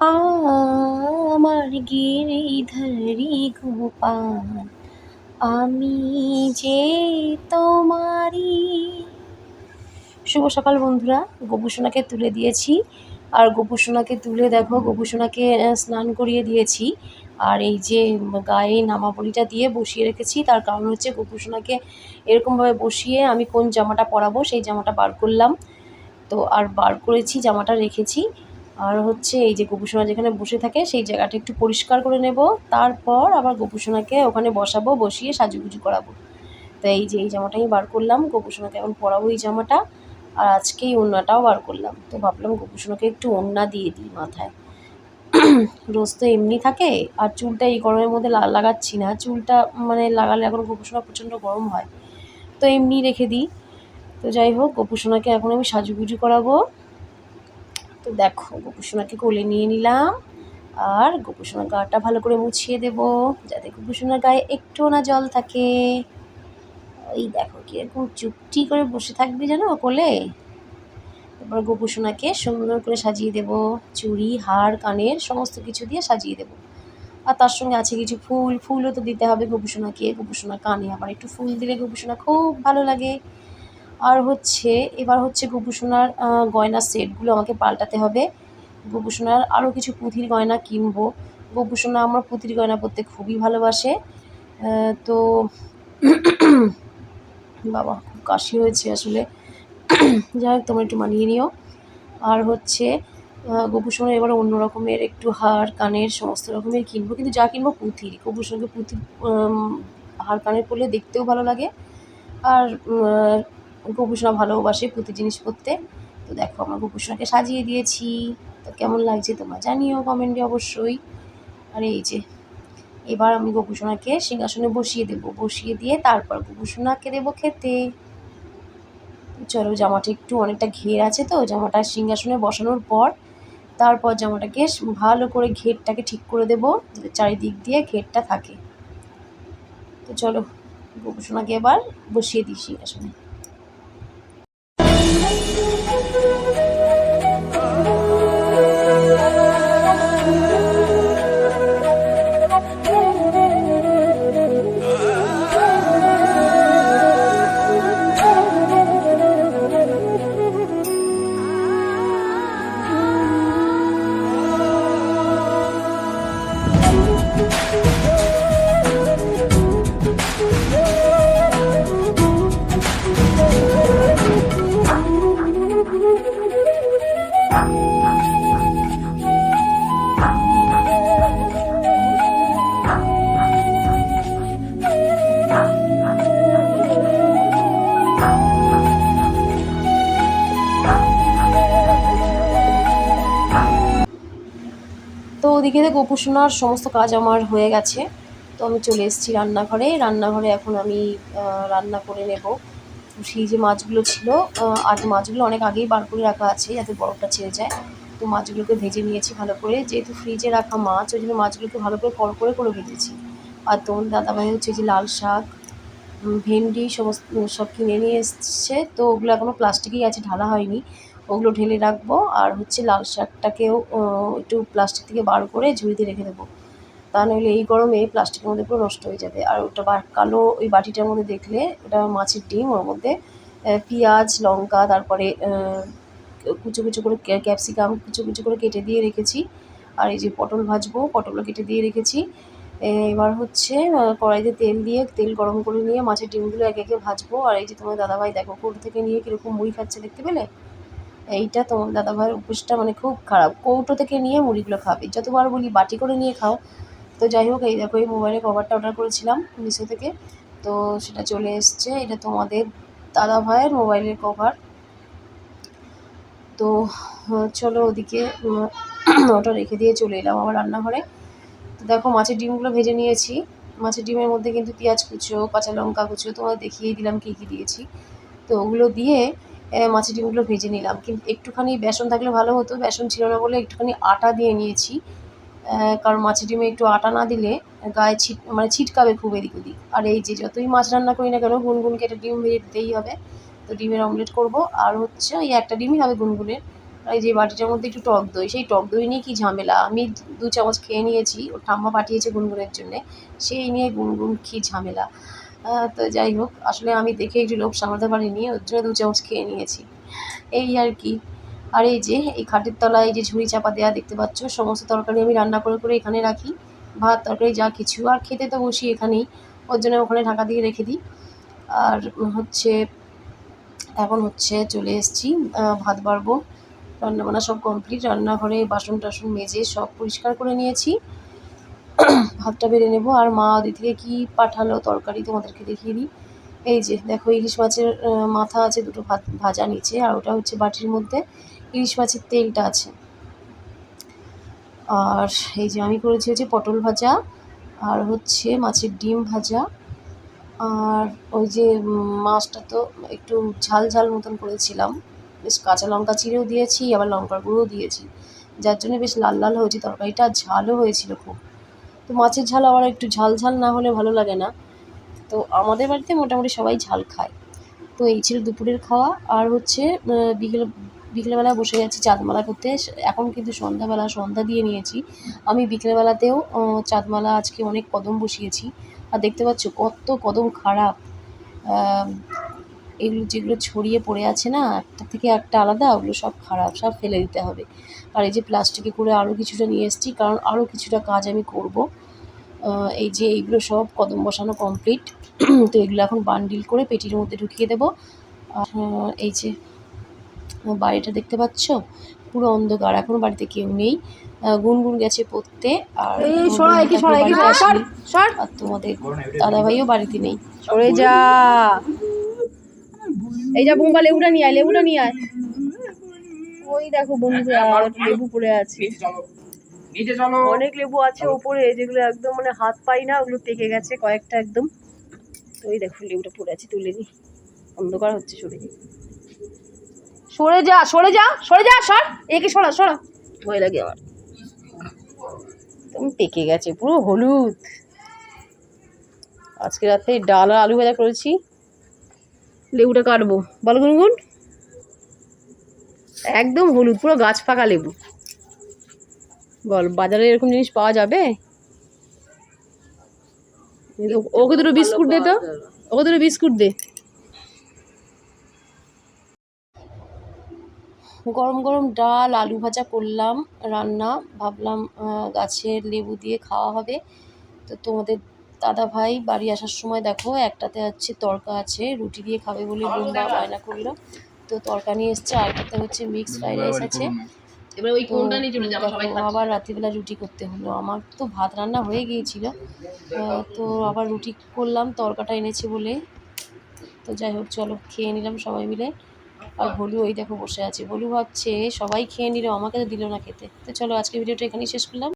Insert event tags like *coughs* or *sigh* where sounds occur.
আমার গিরিধারী গোপাল, আমি যে তোমারই। শুভ সকাল বন্ধুরা গোপুসোনাকে তুলে দিয়েছি। আর গোপুসোনাকে তুলে দেখো গোপুসোনাকে স্নান করিয়ে দিয়েছি। আর এই যে গায়ে নামাবলিটা দিয়ে বসিয়ে রেখেছি, তার কারণ হচ্ছে গোপুসোনাকে এরকমভাবে বসিয়ে আমি কোন জামাটা পরাবো, সেই জামাটা বার করলাম। তো আর বার করেছি, জামাটা রেখেছি। আর হচ্ছে এই যে গোপুসোনা যেখানে বসে থাকে, সেই জায়গাটা একটু পরিষ্কার করে নেব। তারপর আবার গোপুসোনাকে ওখানে বসাবো, বসিয়ে সাজুগুজু করাবো। তো এই যে এই জামাটাই বার করলাম, গোপুসোনাকে এখন পরাবো এই জামাটা। আর আজকেই ওড়নাটাও বার করলাম। তো ভাবলাম গোপুসোনাকে একটু ওড়না দিয়ে দিই মাথায়। রোজ তো এমনি থাকে, আর চুলটা এই গরমের মধ্যে লাগাচ্ছি না। চুলটা মানে লাগালে এখন গোপুসোনা প্রচণ্ড গরম হয়। তো এমনি রেখে দিই। তো যাই হোক, গোপুসোনাকে এখন আমি সাজুগুজু করাবো। তো দেখো, গোপুসোনাকে কোলে নিয়ে নিলাম আর গোপুসোনার গাটা ভালো করে মুছিয়ে দেব যাতে গোপুসোনার গায়ে একটুও না জল থাকে। ওই দেখো কীরকম চুপটি করে বসে থাকবে জানো কোলে? এবার গোপুসোনাকে সুন্দর করে সাজিয়ে দেব, চুড়ি, হার, কানের সমস্ত কিছু দিয়ে সাজিয়ে দেব। আর তার সঙ্গে আছে কিছু ফুল, ফুলও তো দিতে হবে গোপুসোনাকে। গোপুসোনা কানে আবার একটু ফুল দিলে গোপুসোনা খুব ভালো লাগে। আর হচ্ছে এবার হচ্ছে গোপুসোনার আহ, গয়নার সেটগুলো আমাকে পাল্টাতে হবে। গোপুসোনার আরও কিছু পুঁথির গয়না কিনবো। গোপুসোনা আমার পুঁথির গয়না পরতে খুবই ভালোবাসে। তো *coughs* বাবা খুব কাশি হয়েছে আসলে। *coughs* যাই হোক তোমরা একটু মানিয়ে নিও। আর হচ্ছে আহ, গোপুসোনার এবার অন্য রকমের একটু হার কানের সমস্ত রকমের কিনবো। কিন্তু যা কিনবো পুঁথির। গোপুসোনাকে উম, হার কানের পরলে দেখতেও ভালো লাগে। আর গোপুসোনা ভালোবাসে পুঁতি জিনিস পরতে তো দেখো, আমার গোপুসোনাকে সাজিয়ে দিয়েছি। তো কেমন লাগছে তোমরা জানিও কমেন্টে অবশ্যই। আর এই যে, এবার আমি গোপুসোনাকে সিংহাসনে বসিয়ে দেবো। বসিয়ে দিয়ে তারপর গোপুসোনাকে দেবো খেতে। চলো, জামাটা একটু অনেকটা ঘের আছে তো, জামাটা সিংহাসনে বসানোর পর তারপর জামাটাকে ভালো করে ঘেরটাকে ঠিক করে দেবো চারিদিক দিয়ে ঘেরটা থাকে। তো চলো, গোপুসোনাকে এবার বসিয়ে দিই সিংহাসনে। তো ওদিকে তো গোপুসোনার সমস্ত কাজ আমার হয়ে গেছে। তো আমি চলে এসেছি রান্নাঘরে। রান্নাঘরে এখন আমি রান্না করে নেব। সেই যে মাছগুলো ছিল আজ মাছগুলো অনেক আগেই বার করে রাখা আছে যাতে বরফটা ছেড়ে যায়। তো মাছগুলোকে ভেজে নিয়েছি ভালো করে। যেহেতু ফ্রিজে রাখা মাছ, ওই জন্য মাছগুলোকে ভালো করে কড় করে করে ভেজেছি। আর তোমার দাদাভাই হচ্ছে যে লাল শাক ভেন্ডি সমস্ত সব কিনে নিয়ে এসছে। তো ওগুলো এখনও প্লাস্টিকেই আছে, ঢালা হয়নি। ওগুলো ঢেলে রাখব আর হচ্ছে লাল শাকটাকেও একটু প্লাস্টিক থেকে বার করে ঝুড়িতে রেখে দেবো। তা নইলে এই গরমে প্লাস্টিকের মধ্যে পুরো নষ্ট হয়ে যাবে। আর ওটা কালো ওই বাটিটার মধ্যে দেখলে, ওটা মাছের ডিম, ওর মধ্যে পেঁয়াজ, লঙ্কা, তারপরে কুচো কুচো করে ক্যাপসিকাম কুচো কুচো করে কেটে দিয়ে রেখেছি। আর এই যে পটল ভাজবো, পটলও কেটে দিয়ে রেখেছি। এবার হচ্ছে কড়াইতে তেল দিয়ে, তেল গরম করে নিয়ে মাছের ডিমগুলো একে একে ভাজবো। আর এই যে তোমার দাদাভাই দেখো কৌটো থেকে নিয়ে কীরকম মুড়ি খাচ্ছে দেখতে পেলে? এইটা তোমার দাদাভাইয়ের অভ্যেসটা মানে খুব খারাপ। কৌটো থেকে নিয়ে মুড়িগুলো খাবে। যতবার বলি বাটি করে নিয়ে খাও। তো যাই হোক, এই দেখো, এই মোবাইলের কভারটা অর্ডার করেছিলাম মিশো থেকে। তো সেটা চলে এসছে। এটা তোমাদের দাদাভাইয়ের মোবাইলের কভার তো চলো ওদিকে *clears throat* ওটা রেখে দিয়ে চলে এলাম আমার রান্নাঘরে। তো দেখো, মাছের ডিমগুলো ভেজে নিয়েছি। মাছের ডিমের মধ্যে কিন্তু পেঁয়াজ কুচো, কাঁচা লঙ্কা কুচো, তোমাদের দেখিয়েই দিলাম কী কী দিয়েছি। তো ওগুলো দিয়ে মাছের ডিমগুলো ভেজে নিলাম। কিন্তু একটুখানি বেসন থাকলে ভালো হতো, বেসন ছিল না বলে একটুখানি আটা দিয়ে নিয়েছি। কারণ মাছের ডিমে একটু আটা না দিলে গায়ে ছিট মানে ছিটকাবে খুব এদিক ওদিক। আর এই যে যতই মাছ রান্না করি না কেন, গুনগুনকে একটা ডিম ভেজে দিতেই হবে। তো ডিমের অমলেট করব। আর হচ্ছে ওই একটা ডিমই হবে গুনগুনের। এই যে বাটিটার মধ্যে একটু টক দই, সেই টক দই নিয়ে কি ঝামেলা? আমি দু চামচ খেয়ে নিয়েছি, ওর ঠাম্মা পাঠিয়েছে গুনগুনের জন্যে, সেই নিয়ে গুনগুন কী ঝামেলা? তো যাই হোক, আসলে আমি দেখে একটু লোভ সামলাতে পারিনি, ওর জন্য দু চামচ খেয়ে নিয়েছি। এই আর কি। আর এই যে, এই খাটের তলায় যে ঝুড়ি চাপা দেওয়া দেখতে পাচ্ছ, সমস্ত তরকারি আমি রান্না করে করে এখানে রাখি। ভাত, তরকারি, যা কিছু। আর খেতে তো বসি এখানেই, ওর জন্য ওখানে ঢাকা দিয়ে রেখে দিই। আর হচ্ছে, এখন হচ্ছে চলে এসেছি ভাত বাড়বো। রান্নাবান্না সব কমপ্লিট রান্নাঘরে বাসন টাসন মেজে সব পরিষ্কার করে নিয়েছি। ভাতটা বেড়ে নেব। আর মা থেকে কী পাঠালো তরকারি তোমাদেরকে দেখিয়ে দিই। এই যে, দেখো ইলিশ মাছের মাথা আছে, দুটো ভাত ভাজা নিচে, আর ওটা হচ্ছে বাটির মধ্যে। ইলিশ মাছের তেলটা আছে। আর এই যে আমি করেছি হচ্ছে পটল ভাজা, আর হচ্ছে মাছের ডিম ভাজা। আর ওই যে মাছটা তো একটু ঝাল ঝাল মতন করেছিলাম। বেশ কাঁচা লঙ্কা চিরেও দিয়েছি, আবার লঙ্কার গুঁড়োও দিয়েছি। যার জন্য বেশ লাল লাল হয়েছে, তরকারিটা ঝালও হয়েছিল খুব। তো মাছের ঝাল আবার একটু ঝাল ঝাল না হলে ভালো লাগে না। তো আমাদের বাড়িতে মোটামুটি সবাই ঝাল খায়। তো এই ছিল দুপুরের খাওয়া, আর হচ্ছে বিকেল, বিকেলবেলা বসে গেছি চাঁদমালা করতে। এখন কিন্তু সন্ধ্যাবেলা, সন্ধ্যা দিয়ে নিয়েছি। আমি বিকেলবেলাতেও চাঁদমালা আজকে অনেক কদম বসিয়েছি। আর দেখতে পাচ্ছ কত কদম খারাপ। এগুলো যেগুলো ছড়িয়ে পড়ে আছে না একটা থেকে একটা আলাদা ওগুলো সব খারাপ সব ফেলে দিতে হবে। আর এই যে প্লাস্টিকে করে আরও কিছুটা নিয়ে এসেছি কারণ আরও কিছুটা কাজ আমি করব। এই যে এইগুলো সব কদম বসানো কমপ্লিট *clears throat* তো এগুলো এখন বান্ডিল করে পেটির মধ্যে ঢুকিয়ে দেবো। আর এই যে বাড়িটা দেখতে পাচ্ছ? পুরো অন্ধকার এখন বাড়িতে কেউ নেই। গুনগুন গেছে পড়তে আর তোমাদের দাদাভাইও বাড়িতে নেই। সরে যা। এই যা বোম্বা লেবুটা নিয়ে আয় লেবুটা নিয়ে আয়। ওই দেখো বন্ধুরা একটু লেবু পড়ে আছে। নিচে চলো। অনেক লেবু আছে ওপরে যেগুলো একদম মানে হাত পাই না ওগুলো পেকে গেছে কয়েকটা একদম। তো ওই দেখো লেবুটা পড়ে আছে তুলে নি। অন্ধকার হচ্ছে সরে যা সরে যা সরে যা সরে যা সর। একে সরা সরা। ভয় লাগে আমার। একদম পেকে গেছে পুরো হলুদ। আজকে রাতে ডাল আর আলু ভাজা করেছি। লেবুটা কাটবো। বল গুনগুন। একদম হলুদ পুরো গাছ পাকা লেবু। বল বাজারে এরকম জিনিস পাওয়া যাবে? ওকে দুটো বিস্কুট দে তো। ওকে দুটো বিস্কুট দে। গরম গরম ডাল আলু ভাজা করলাম রান্না। ভাবলাম গাছের লেবু দিয়ে খাওয়া হবে। তো তোমাদের দাদা ভাই বাড়ি আসার সময় দেখো একটাতে হচ্ছে তরকা আছে রুটি দিয়ে খাবে বলে বোনরা বায়না করল। তো তরকা নিয়ে এসছে আরেকটাতে হচ্ছে মিক্স ফ্রাইড রাইস আছে। এবার ওই আবার রাত্রিবেলা রুটি করতে হলো। আমার তো ভাত রান্না হয়ে গিয়েছিল। তো আবার রুটি করলাম তরকাটা এনেছে বলে। তো যাই হোক চলো খেয়ে নিলাম সবাই মিলে। আর ভলু ওই দেখো বসে আছে। ভলু ভাবছে সবাই খেয়ে নিল আমাকে তো দিল না খেতে। তো চলো আজকে ভিডিওটা এখানেই শেষ করলাম।